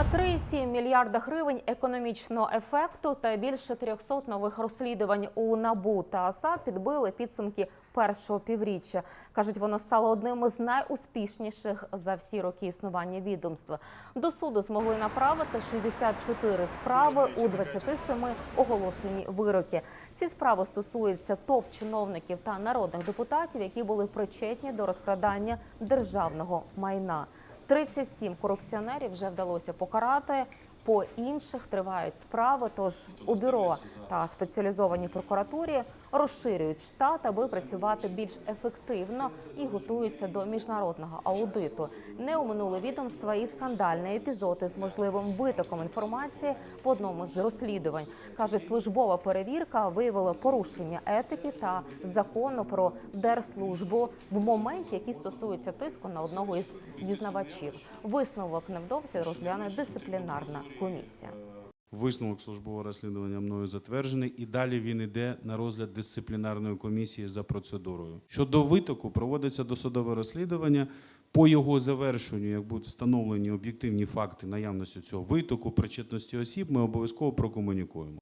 Понад 3,7 мільярда гривень економічного ефекту та більше 300 нових розслідувань у НАБУ та АСА підбили підсумки першого півріччя. Кажуть, воно стало одним із найуспішніших за всі роки існування відомства. До суду змогли направити 64 справи у 27 оголошені вироки. Ці справи стосуються топ-чиновників та народних депутатів, які були причетні до розкрадання державного майна. 37 корупціонерів вже вдалося покарати. По інших тривають справи. Тож у бюро та спеціалізованій прокуратурі розширюють штат, аби працювати більш ефективно і готуються до міжнародного аудиту. Не оминули відомства і скандальний епізод із можливим витоком інформації по одному з розслідувань. кажуть, службова перевірка виявила порушення етики та закону про держслужбу в моменті, який стосується тиску на одного із дізнавачів. Висновок невдовзі розгляне дисциплінарна комісія. Висновок службового розслідування мною затверджений, і далі він йде на розгляд дисциплінарної комісії за процедурою. Щодо витоку, проводиться досудове розслідування. По його завершенню, як будуть встановлені об'єктивні факти наявності цього витоку, причетності осіб, ми обов'язково прокомунікуємо.